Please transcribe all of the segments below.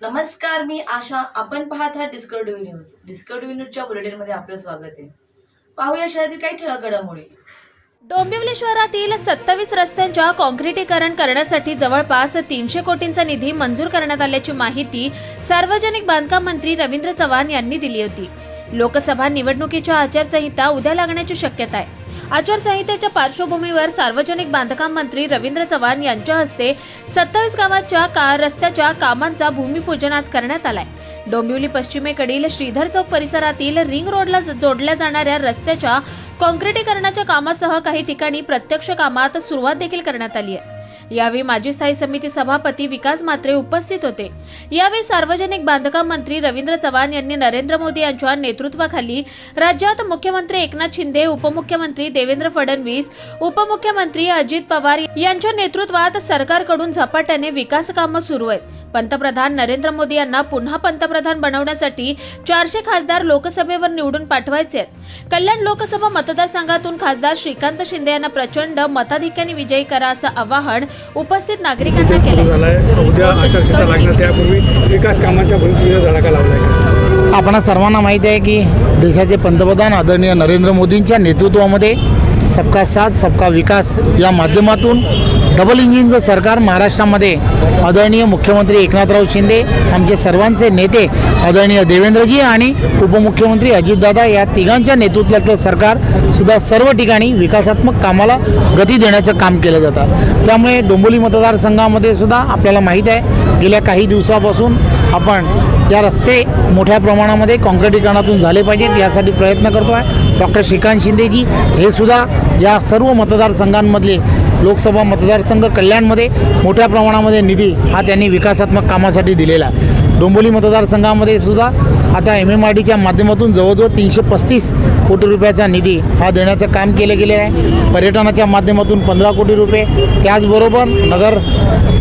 नमस्कार मी आशा. आपण पाहत आहात डिस्कवरी न्यूज डिस्कवरी न्यूजच्या बुलेटिनमध्ये आपलं स्वागत आहे. पाहूया शहरातील काही ठळक घडामोडी डोंबिवली शहरातील सत्तावीस रस्त्यांच्या काँक्रिटीकरण करण्यासाठी जवळपास तीनशे कोटींचा निधी मंजूर करण्यात आल्याची माहिती सार्वजनिक बांधकाम मंत्री रवींद्र चव्हाण यांनी दिली होती. लोकसभा निवडणुकीच्या आचारसंहिता उद्या लागण्याची शक्यता आहे. आचारसंहितेच्या पार्श्वभूमीवर सार्वजनिक बांधकाम मंत्री रवींद्र चव्हाण यांच्या हस्ते सत्तावीस गावाच्या का रस्त्याच्या कामांचा भूमिपूजन आज करण्यात आलाय. डोंबिवली पश्चिमेकडील श्रीधर चौक परिसरातील रिंग रोडला जोडल्या जाणाऱ्या रस्त्याच्या काँक्रिटीकरणाच्या कामासह काही ठिकाणी प्रत्यक्ष कामात सुरुवात देखील करण्यात आली आहे. यावेळी माजी स्थायी समिती सभापती विकास मात्रे उपस्थित होते. यावेळी सार्वजनिक बांधकाम मंत्री रवींद्र चव्हाण यांनी नरेंद्र मोदी यांच्या नेतृत्वाखाली राज्यात मुख्यमंत्री एकनाथ शिंदे उपमुख्यमंत्री देवेंद्र फडणवीस उपमुख्यमंत्री अजित पवार यांच्या नेतृत्वात सरकारकडून झपाट्याने विकास कामं सुरू आहेत. पंतप्रधान नरेंद्र मोदी यांना पुन्हा पंतप्रधान बनवण्यासाठी चारशे खासदार लोकसभेवर निवडून पाठवायचे आहेत. कल्याण लोकसभा मतदारसंघातून खासदार श्रीकांत शिंदे यांना प्रचंड मताधिक्याने विजयी करा असं आवाहन उपस्थित नागरिकांना लावलाय. आपणा सर्वांना माहिती आहे की देशाचे पंतप्रधान आदरणीय नरेंद्र मोदींच्या नेतृत्वामध्ये सबका साथ सबका विकास या माध्यमातून डबल इंजिनचं सरकार महाराष्ट्रामध्ये आदरणीय मुख्यमंत्री एकनाथराव शिंदे आमचे सर्वांचे नेते आदरणीय देवेंद्रजी आणि उपमुख्यमंत्री अजितदादा या तिघांच्या नेतृत्वातलं सरकार सुद्धा सर्व ठिकाणी विकासात्मक कामाला गती देण्याचं काम केलं जातं. त्यामुळे डोंबोली मतदारसंघामध्ये सुद्धा आपल्याला माहीत आहे गेल्या काही दिवसापासून आपण या रस्ते मोठ्या प्रमाणामध्ये काँक्रिटीकरणातून झाले पाहिजेत यासाठी प्रयत्न करतो आहे डॉक्टर श्रीकांत शिंदेजी हे सुद्धा या सर्व मतदारसंघांमधले लोकसभा मतदारसंघ कल्याणमध्ये मोठ्या प्रमाणामध्ये निधी हा त्यांनी विकासात्मक कामासाठी दिलेला आहे. डोंबोली मतदारसंघामध्ये सुद्धा आता एम एम आर डीच्या माध्यमातून जवळजवळ तीनशे पस्तीस कोटी रुपयाचा निधी हा देण्याचं काम केलं गेलेलं आहे. पर्यटनाच्या माध्यमातून पंधरा कोटी रुपये त्याचबरोबर नगर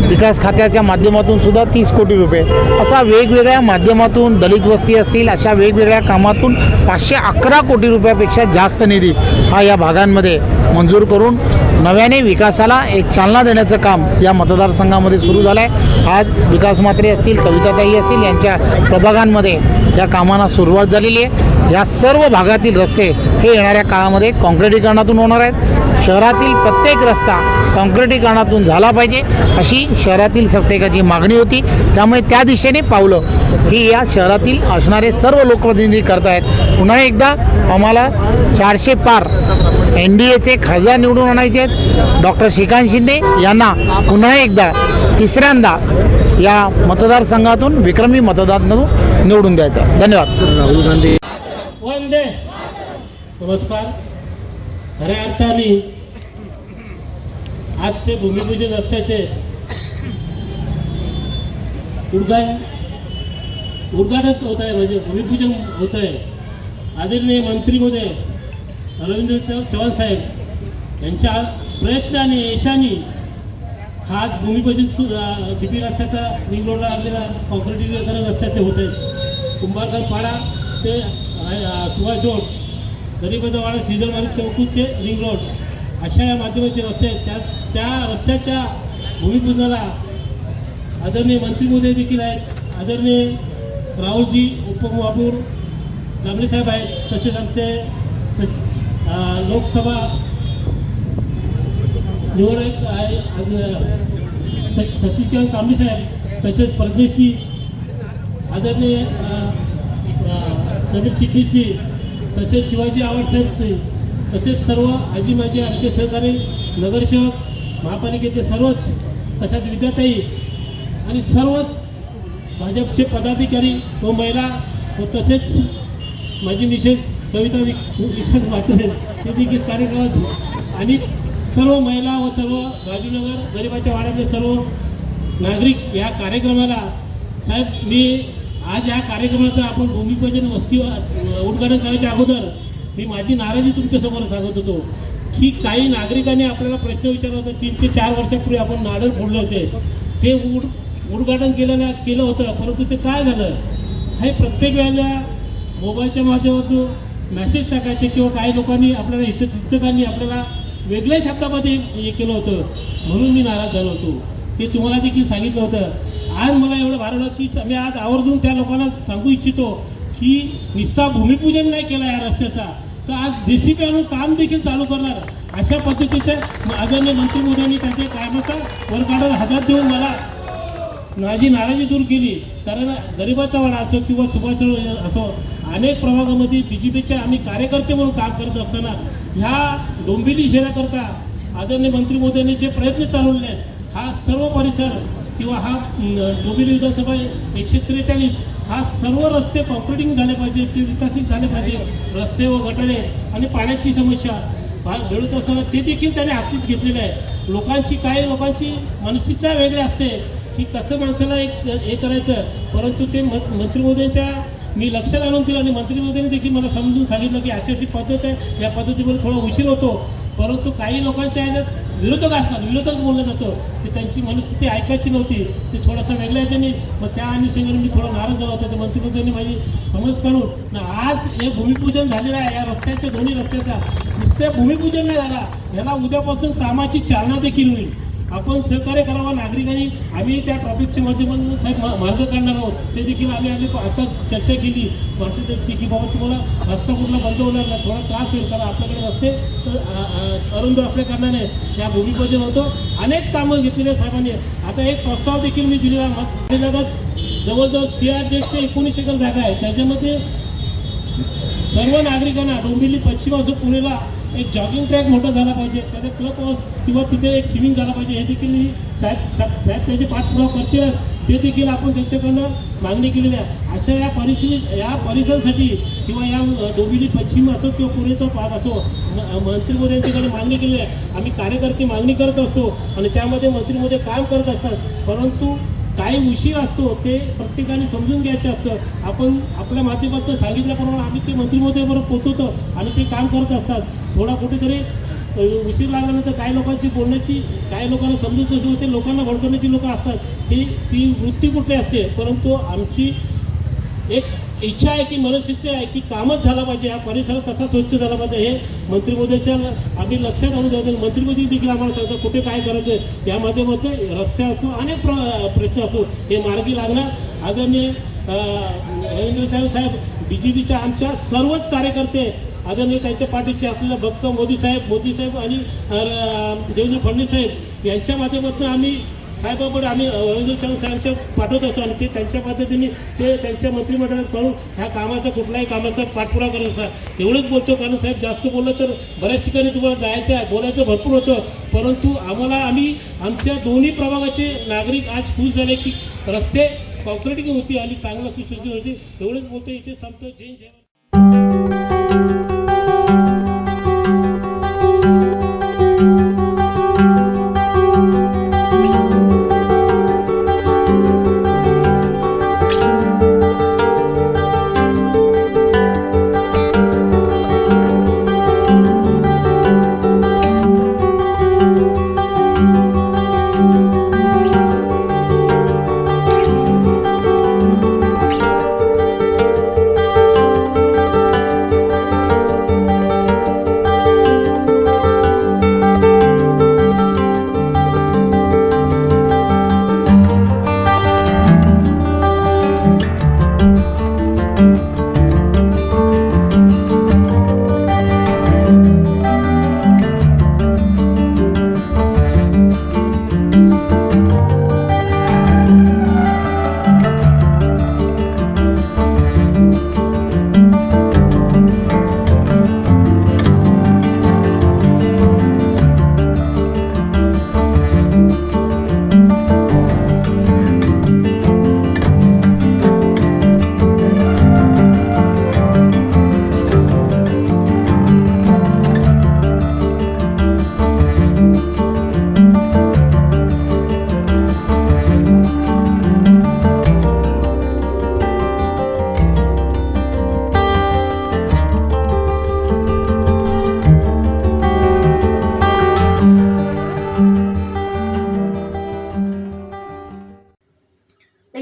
विकास खात्याच्या माध्यमातून सुद्धा तीस कोटी रुपये. असा वेगवेगळ्या माध्यमातून दलित वस्ती असतील अशा वेगवेगळ्या कामातून पाचशे अकरा कोटी रुपयापेक्षा जास्त निधी हा या भागांमध्ये मंजूर करून नव्याने विकासाला एक चालना देण्याचं काम या मतदारसंघामध्ये सुरू झालं आहे आज विकास मात्रे असतील कविताताई असतील यांच्या प्रभागांमध्ये या कामांना सुरुवात झालेली आहे. या सर्व भागातील रस्ते हे येणाऱ्या काळामध्ये काँक्रिटीकरणातून होणार आहेत. शहरातील प्रत्येक रस्ता काँक्रिटीकरणातून झाला पाहिजे अशी शहरातील प्रत्येकाची मागणी होती. त्यामुळे त्या दिशेने पावलं ही या शहरातील असणारे सर्व लोकप्रतिनिधी करत आहेत पुन्हा एकदा आम्हाला चारशे पार एन डी एचे खासदार निवडून आणायचे आहेत. डॉक्टर श्रीकांत शिंदे यांना पुन्हा एकदा तिसऱ्यांदा या मतदारसंघातून विक्रमी मतदारातून निवडून द्यायचं. धन्यवाद. राहुल गांधी. वंदे. नमस्कार. खऱ्या अर्थाने आजचे भूमिपूजन रस्त्याचे उद्घाटन उद्घाटन होत आहे म्हणजे भूमिपूजन होत आहे. आदरणीय मंत्री महोदय रवींद्र चव्हाण साहेब यांच्या प्रयत्नाने यशाने हा भूमिपूजन सु रस्त्याचा रिंग रोडला लागलेला कॉन्क्रिटीकरण रस्त्याचे होत आहेत. कुंभारकर पाडा ते सुभाष रोड गरीबाचा वाडा श्रीधर चौकूत ते रिंग रोड अशा या माध्यमाचे रस्ते आहेत. त्या त्या रस्त्याच्या भूमिपूजनाला आदरणीय मंत्री मोदी देखील आहेत. आदरणीय राहुलजी उपमहापौर गांगणे साहेब आहेत. तसेच आमचे सच लोकसभा निवडणूक आहे आद- शशिकांत कांबळे साहेब तसेच परदेशी आदरणीय समीर चिटणीसजी तसेच शिवाजी आव्हाड साहेब तसेच सर्व आजी माजी आमचे सहकारी नगरसेवक महापालिकेचे सर्वच तशाच विद्याताई आणि सर्वच भाजपचे पदाधिकारी व महिला व तसेच माझी मिसेस कविता विक विकास मात्रे ते देखील कार्यक्रमात आणि सर्व महिला व सर्व राजूनगर गरिबाच्या वाड्यातले सर्व नागरिक या कार्यक्रमाला साहेब मी आज या कार्यक्रमाचं आपण भूमिपूजन वस्ती उद्घाटन करायच्या अगोदर मी माझी नाराजी तुमच्यासमोर सांगत होतो की काही नागरिकांनी आपल्याला प्रश्न विचारला होता. तीन ते चार वर्षापूर्वी आपण नाडर फोडले होते. ते उड उद्घाटन केलं ना केलं होतं परंतु ते काय झालं? हे प्रत्येक वेळेला मोबाईलच्या माध्यमातून मेसेज टाकायचे किंवा काही लोकांनी आपल्याला इथं शिक्षकांनी आपल्याला वेगळ्या शब्दामध्ये हे केलं होतं. म्हणून मी नाराज झालो होतो. ते तुम्हाला देखील सांगितलं होतं. आज मला एवढं भारवलं की मी आज आवर्जून त्या लोकांना सांगू इच्छितो की निस्ता भूमिपूजन नाही केलं या रस्त्याचा. तर आज जे सी पी आणून काम देखील चालू करणार. अशा पद्धतीचं आदरणीय मंत्री मोदयांनी त्यांच्या कामाचा वरकाडाला हातात देऊन मला माझी नाराजी दूर केली. कारण गरिबाचा वाडा असो किंवा सुभाष असो अनेक प्रभागामध्ये बी जे पीचे आम्ही कार्यकर्ते म्हणून काम करत असताना ह्या डोंबिवली शहराकरता आदरणीय मंत्री मोदयांनी जे प्रयत्न चालवले आहेत हा सर्व परिसर किंवा हा डोंबिली डोंबिवली विधानसभा एकशे त्रेचाळीस हा सर्व रस्ते कॉन्क्रिटिंग झाले पाहिजे ते विकसित झाले पाहिजे. रस्ते व गटारे आणि पाण्याची समस्या भा- घडत असताना ते देखील त्याने हातीत घेतलेलं आहे. लोकांची काही लोकांची मानसिकता वेगळी असते. की कसं माणसाला एक हे करायचं? परंतु ते मंत्री मोदयांच्या मी लक्षात आणून दिलं आणि मंत्री मोदयांनी देखील मला समजून सांगितलं की अशी अशी पद्धत आहे. या पद्धतीमध्ये थोडा उशीर होतो. परंतु काही लोकांच्या ह्याच्यात विरोधक असतात. विरोधक बोललं जातं. की त्यांची मनस्थिती ऐकायची नव्हती. ते थोडंसं वेगळं याच्याने मग त्या अनुषंगाने मी थोडा नाराज झाला होता. तर मंत्री माझी समज काढून ना आज हे भूमिपूजन झालेलं आहे. या रस्त्याच्या दोन्ही रस्त्याचा नुसत्या भूमिपूजन नाही झाला. याला उद्यापासून कामाची चालना देखील होईल. आपण सहकार्य करावा नागरिकांनी आम्ही त्या ट्रॉफिकच्या माध्यमातून साहेब मार्ग काढणार आहोत. ते देखील आम्ही आम्ही आता चर्चा केली. मार्केटची की बाबा तुम्हाला रस्ता कुठला बंद होणार नाही थोडा त्रास होईल. कारण आपल्याकडे रस्ते अरुंद असल्या कारणाने या भूमीमध्ये होतो. अनेक कामं घेतलेले साहेबांनी. आता एक प्रस्ताव देखील मी दिलेला मत जवळजवळ सी आर जेटचे एकोणीस एकर जागा आहे. त्याच्यामध्ये सर्व नागरिकांना डोंबिवली पश्चिम असो पुणेला एक जॉगिंग ट्रॅक मोठा झाला पाहिजे. त्याचा क्लब हाऊस किंवा तिथे एक स्विमिंग झाला पाहिजे. हे देखील मी साहेब साहेब त्याचे पाठपुरावा करतील ते देखील आपण त्यांच्याकडनं मागणी केलेली आहे. अशा या परिस्थितीत या परिसरासाठी किंवा या डोंबिवली पश्चिम असो किंवा पुणेचा भाग असो मंत्री मोदी यांच्याकडे मागणी केलेली आहे. आम्ही कार्यकर्ते मागणी करत असतो आणि त्यामध्ये मंत्री मोदी काम करत असतात. परंतु काही उशीर असतो ते प्रत्येकाने समजून घ्यायचं असतं. आपण आपल्या माध्यमातून सांगितल्याप्रमाणे आम्ही ते मंत्रिमहोदयाबरोबर पोचवतो आणि ते काम करत असतात. थोडा कुठेतरी उशीर लागल्यानंतर काही लोकांची बोलण्याची काही लोकांना समजत नसतो ते लोकांना भडकवण्याची लोकं असतात. ती ती वृत्ती कुठली असते? परंतु आमची एक इच्छा आहे की मनस्थिती आहे की कामच झाला पाहिजे. हा परिसर कसा स्वच्छ झाला पाहिजे हे मंत्री मोदीच्या आम्ही लक्षात आणून देतो. मंत्री मोदी देखील आम्हाला सांगतात कुठे काय करायचं या माध्यमातून रस्ते असो अनेक प्र प्रश्न असो हे मार्गी लागणार. आदरणीय रवींद्र साहेब साहेब बी जे पीच्या आमच्या सर्वच कार्यकर्ते आदरणीय त्यांच्या पाठीशी असलेलं भक्त मोदी साहेब मोदी साहेब आणि देवेंद्र फडणवीस साहेब यांच्या माध्यमातून आम्ही साहेबाकडे आम्ही रवींद्र चव्हाण साहेबांच्या पाठवत असो आणि ते त्यांच्या पद्धतीने ते त्यांच्या मंत्रिमंडळात करून ह्या कामाचा कुठल्याही कामाचा पाठपुरावा करत असा एवढंच बोलतो कारण साहेब जास्त बोललं तर बऱ्याच ठिकाणी तुम्हाला जायचं आहे बोलायचं भरपूर होतं. परंतु आम्हाला आम्ही आमच्या दोन्ही प्रभागाचे नागरिक आज खुश झाले की रस्ते कॉन्क्रिटिंग होती आणि चांगलं सुशोषित होती. एवढंच बोलतो इथे थांबतो जय जय